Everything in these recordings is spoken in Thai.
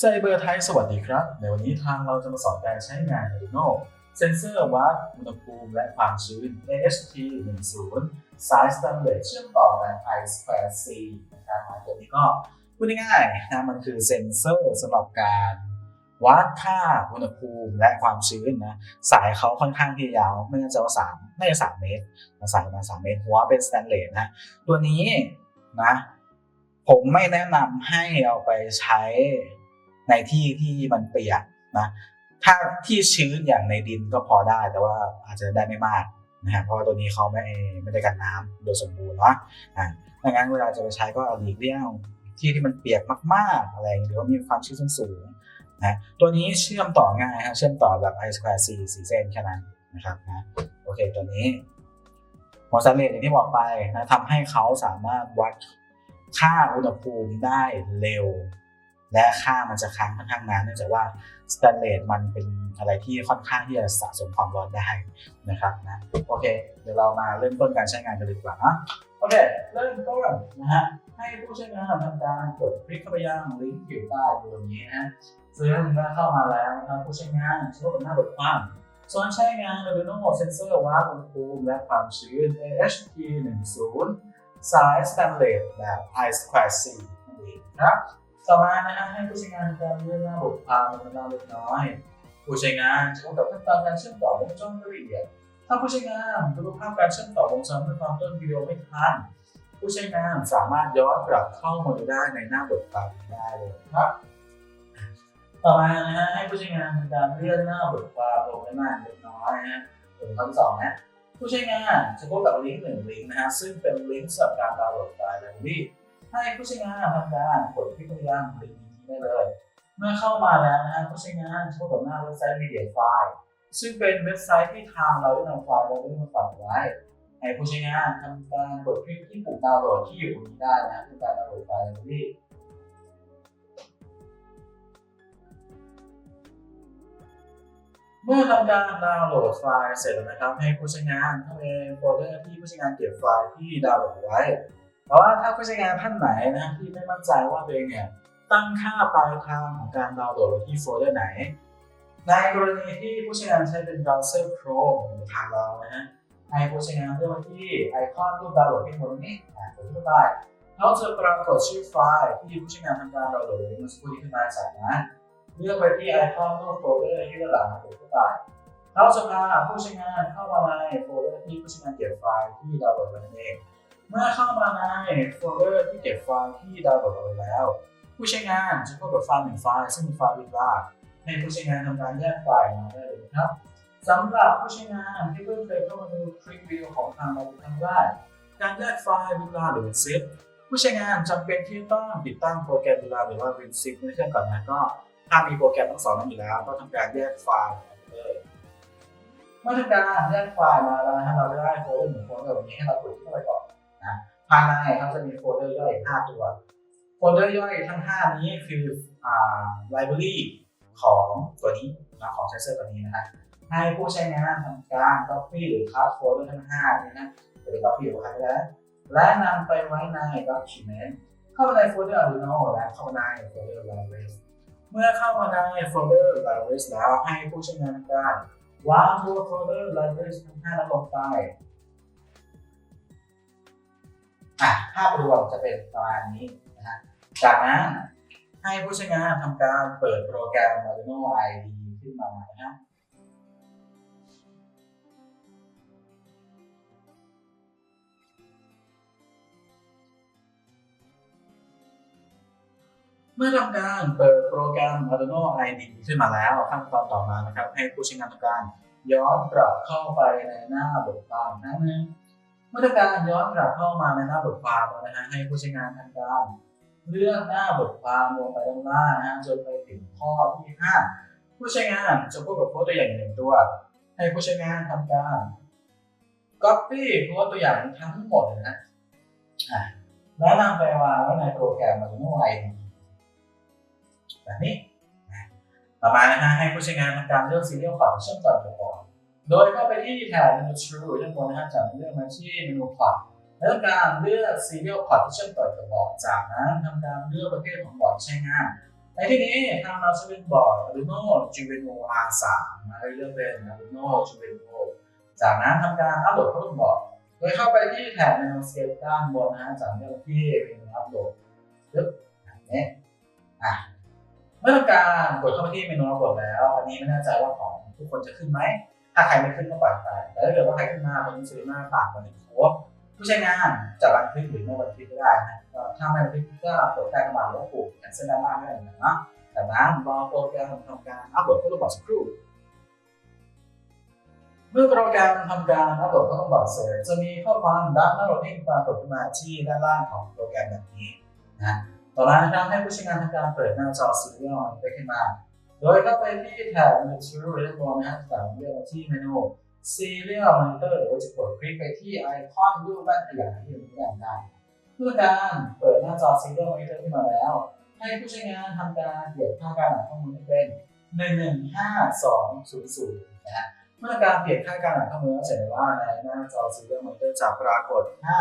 ไซเบอร์ไทยสวัสดีครับ ในวันนี้ทางเราจะมาสอนการใช้งาน Arduino เซนเซอร์วัดอุณหภูมิและความชื้น AST10 สายสแตนเลสเชื่อมต่อกับ I2C นะครับตัวนี้ก็พูดง่ายๆนะมันคือเซนเซอร์สำหรับการวัดค่าอุณหภูมิและความชื้นนะสายเขาค่อนข้างที่ยาวไม่น่าจะว่าสามน่าจะสามเมตรสายประมาณสามเมตรหัวเป็นสแตนเลสนะตัวนี้นะผมไม่แนะนำให้เอาไปใช้ ในที่ที่มันเปียกนะถ้าที่ชื้นอย่างในดินก็พอได้แต่ว่าอาจจะได้ไม่มากนะฮะเพราะว่าตัวนี้เขาไม่ไม่ได้กันน้ำโดยสมบูรณ์เนาะอ่าดังนั้นเวลาจะไปใช้ก็หลีกเลี่ยงที่ที่มันเปียกมากๆ อะไรหรือว่ามีความชื้นสูงนะตัวนี้เชื่อมต่อง่ายครับเชื่อมต่อแบบ i square c สี่เส้นแค่นั้นนะครับนะโอเคตัวนี้หัวสแตนเลสอย่างที่บอกไปนะทำให้เขาสามารถวัดค่าอุณหภูมิได้เร็ว และค่ามันจะค้างค่อนข้างนานเนื่องจากว่าสแตนเลสมันเป็นอะไรที่ค่อนข้างที่จะสะสมความร้อนได้นะครับนะโอเค เดี๋ยวเรามาเริ่มต้นการใช้งานกันเลยดีกว่านะโอเคเริ่มต้นนะฮะให้ผู้ใช้งานทำการกดคลิกเข้าไปยังลิงก์อยู่ใต้ตัวนี้นะซึ่งเมื่อเข้ามาแล้วนะครับผู้ใช้งานใช้บนหน้าบทความสอนใช้งาน Arduino Sensor วัดอุณหภูมิและความชื้น AHT10 สายสแตนเลสแบบ I2C นั่นเองครับ ต่อมานะฮะให้ผู้ใช้งานการเลื่อนหน้าบทความลงมาเล็กน้อย ผู้ใช้งานจะพบกับขั้นตอนการเชื่อมต่อวงจรละเอียด ถ้าผู้ใช้งานดูภาพการเชื่อมต่อวงจรด้วยความต้นวิดีโอไม่ทันผู้ใช้งานสามารถย้อนกลับเข้ามาดูได้ในหน้าบทความได้เลยครับ ต่อมานะฮะให้ผู้ใช้งานทำการเลื่อนหน้าบทความลงไปมาเล็กน้อยนะฮะถึงคำสองนะผู้ใช้งานจะพบกับลิงก์หนึ่งลิงก์นะฮะซึ่งเป็นลิงก์สำหรับการดาวน์โหลดไฟล์ไลบรารี ให้ผู้ใช้งานทำการกดคลิกไปยังลิงก์นี้ได้เลย เมื่อเข้ามาแล้วนะฮะผู้ใช้งานจะพบกับหน้าเว็บไซต์ Media File ซึ่งเป็นเว็บไซต์ที่ทางเราได้นำไฟล์เราได้มาฝากไว้ ให้ผู้ใช้งานทำการกดคลิกที่ปุ่มดาวน์โหลดที่อยู่ตรงนี้ได้นะเพื่อการดาวน์โหลดไฟล์ไลบรารีเมื่อทำการดาวน์โหลดไฟล์เสร็จแล้วนะครับ ให้ผู้ใช้งานเข้าไปโฟลเดอร์ที่ผู้ใช้งานเก็บไฟล์ที่ดาวน์โหลดไว้ แต่ว่าถ้าผู้ใช้งานท่านไหนนะที่ไม่มั่นใจว่าตัวเองเนี่ยตั้งค่าปลายทางของการดาวน์โหลดที่โฟลเดอร์ไหน ในกรณีที่ผู้ใช้งานใช้เป็นเบราว์เซอร์ Chrome หรือทางเรานะฮะให้ผู้ใช้งานเลือกที่ไอคอนรูปดาวน์โหลดที่บนนี้อ่ากดเข้าไปเขาจะปรากฏชื่อไฟล์ที่ผู้ใช้งานทำการดาวน์โหลดไว้เมื่อสักครู่นี้ขึ้นมาจากนั้นเลือกไปที่ไอคอนรูปโฟลเดอร์ที่ด้านหลังกดเข้าไปเขาจะพาผู้ใช้งานเข้ามาในโฟลเดอร์ที่ผู้ใช้งานเก็บไฟล์ที่ดาวน์โหลดไว้นั่นเอง เมื่อเข้ามาในโฟลเดอร์ที่เก็บไฟล์ที่ดาวน์โหลดเอาไว้แล้ว ผู้ใช้งานจะพบกับไฟล์หนึ่งไฟล์ซึ่งเป็นไฟล์วิดลาให้ผู้ใช้งานทำการแยกไฟล์มาได้เลยครับสำหรับผู้ใช้งานที่เพิ่งเคยเข้ามาดูคลิปวิดีโอของทางเราครั้การแยกไฟล์วิดลาหรือ WinZip ผู้ใช้งานจำเป็นที่ต้องติดตั้งโปรแกรมวิดลาหรือว่า WinZip ในเครื่องก่อนนะก็ถ้ามีโปรแกรมทั้งสองนั้นอยู่แล้ว ก็ทำการแยกไฟล์เลยเมื่อทำการแยกไฟล์มาแล้วนะเราจะได้โฟลเดอร์หนึ่งโฟลเดอร์แบบนี้ให้เรากดเข้าไปก่อน ภายในเขาจะมีโฟลเดอร์ย่อย5ตัวโฟลเดอร์ย่อยทั้ง 5 นี้คืออ่า library ของตัวนี้นะของ Tracer ตัวนี้นะฮะให้ผู้ใช้งานทำการ copy หรือ cut โฟลเดอร์ทั้ง5นี้นะจะเป็น copy หรือ cut ก็ได้และนำไปไว้ใน document เข้ามาในโฟลเดอร์ Arduino และเข้ามาในโฟลเดอร์ libraries เมื่อเข้ามาในโฟลเดอร์ libraries แล้วให้ผู้ใช้งานทำการวางตัวโฟลเดอร์ libraries ทั้ง5นั้นลงไป อะภาพรวมจะเป็นประมาณนี้นะฮะจากนั้นให้ผู้ใช้งานทำการเปิดโปรแกรม Arduino IDE ขึ้นมานะฮะเมื่อทำการเปิดโปรแกรม Arduino IDE ขึ้นมาแล้วขั้นตอนต่อมานะครับ ให้ผู้ใช้งานทำการย้อนกลับเข้าไปในหน้าบทความนะฮะ มื่อทำการย้อนกลับเข้ามาในหน้าบทความนะฮะให้ผู้ใช้งานทำการเลื่อนหน้าบทความลงไปด้านล่างนะฮะจนไปถึงข้อที่ 5 ผู้ใช้งานจะพบกับโค้ดตัวอย่างหนึ่งตัว ให้ผู้ใช้งานทำการ copy โค้ดตัวอย่างทั้งหมดนะอะแล้วนำไปวางไว้ในโปรแกรม Arduino IDE แบบนี้ต่อมานะฮะให้ผู้ใช้งานทำการเลือก serial port เชื่อมต่อกับก่อน โดยเข้าไปที่แถบเมนู True ด้านบนนะฮะจากเลือกมาที่เมนู Plot แล้วการเลือก Serial Port ที่เชื่อมต่อกับบอร์ดจากนั้นทำการเลือกประเภทของบอร์ดใช้งานในที่นี้ทางเราจะเป็นบอร์ด Arduino Juno R3 นะเลือกเป็น Arduino Juno จากนั้นทำการอัปโหลดเข้าสู่บอร์ด โดยเข้าไปที่แถบเมนูสเกลด้านบนนะฮะจากเลือกที่เมนูอัปโหลดปึ๊บแบบนี้อะเมื่อทำการกดเข้าไปที่เมนูอัปโหลดแล้ว อันนี้ไม่แน่ใจว่าของทุกคนจะขึ้นไหม ถ้าใครไม่ขึ้นก็ปล่อยไปแต่ถ้าเกิดว่าใครขึ้นมาคนนี้จะหน้าต่ากว่าหนึ่งโค้ดผู้ใช้งานจะบันทึกหรือไม่บันทึกก็ได้นะถ้าไม่บันทึกก็กดแต้มมาแล้วก็ปุ่มแคนเซิลด้านล่างได้เลยนะจากนั้นรอโปรแกรมทำการอัปโหลดเข้าระบบสักครู่เมื่อโปรแกรมทำการอัปโหลดเข้าระบบเสร็จจะมีข้อความดับ downloading ปรากฏขึ้นมาที่ด้านล่างของโปรแกรมแบบนี้นะต่อมานะครับให้ผู้ใช้งานทำการเปิดหน้าจอ Serial Monitor ขึ้นมา โดยเข้าไปที่แถบ Material เรียบร้อยนะครับจากเลือกมาที่เมนู Serial Monitor หรือว่าจะกดคลิกไปที่ไอคอนรูปแว่นขยายที่อยู่ที่ด้านล่างเพื่อการเปิดหน้าจอ Serial Monitor ขึ้นมาแล้ว ให้ผู้ใช้งานทำการเปลี่ยนค่าการอ่านข้อมูลให้เป็น 115200นะฮะเมื่อการเปลี่ยนค่าการอ่านข้อมูลจะเห็นว่าในหน้าจอ Serial Monitor จะปรากฏค่า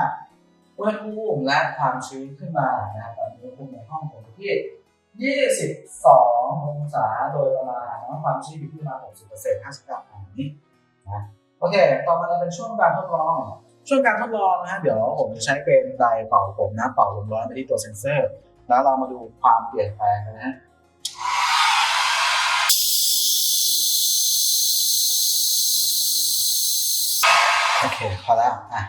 อุณหภูมิและความชื้นขึ้นมานะครับตอนนี้อุณหภูมิในห้องผมอยู่ที่ 22 องศาโดยประมาณนะความชื้นอยู่ที่ประมาณ60% 50กรัมอันนี้นะโอเค ต่อมาจะเป็นช่วงการทดลอง ช่วงการทดลองนะฮะเดี๋ยวผมจะใช้เป็นไดร์เป่าผมนะเป่าลมร้อนไปที่ตัวเซ็นเซอร์ แล้วเรามาดูความเปลี่ยนแปลงนะฮะโอเคพอแล้วอะ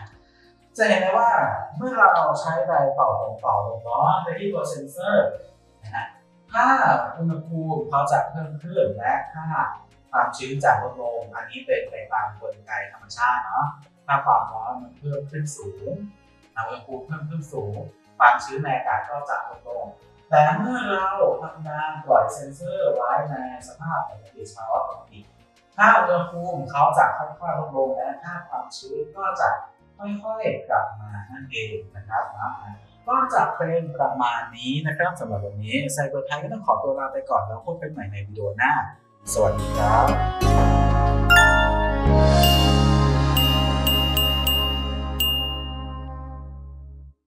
จะเห็นได้ว่าเมื่อเราใช้ไดร์เป่าผมเป่าลมร้อนไปที่ตัวเซ็นเซอร์ ถ้าอุณหภูมิเขาจะเพิ่มขึ้นและถ้าความชื้นจะลดลงอันนี้เป็นไปตามกลไกธรรมชาติเนาะถ้าความร้อนมันเพิ่มขึ้นสูงอุณหภูมิเพิ่มขึ้นสูง ความชื้นในอากาศก็จะลดลง แต่เมื่อเราทำงานปล่อยเซ็นเซอร์ไว้ในสภาพปกติภาวะปกติถ้าอุณหภูมิเขาจะค่อยๆลดลงและถ้าความชื้นก็จะค่อยๆกลับมานั่นเองนะครับนะ ก็จะเป็นประมาณนี้นะครับสำหรับวันนี้ไซเบอร์ไทยก็ต้องขอตัวลาไปก่อนแล้วพบกันใหม่ในวิดีโอหน้า สวัสดีครับ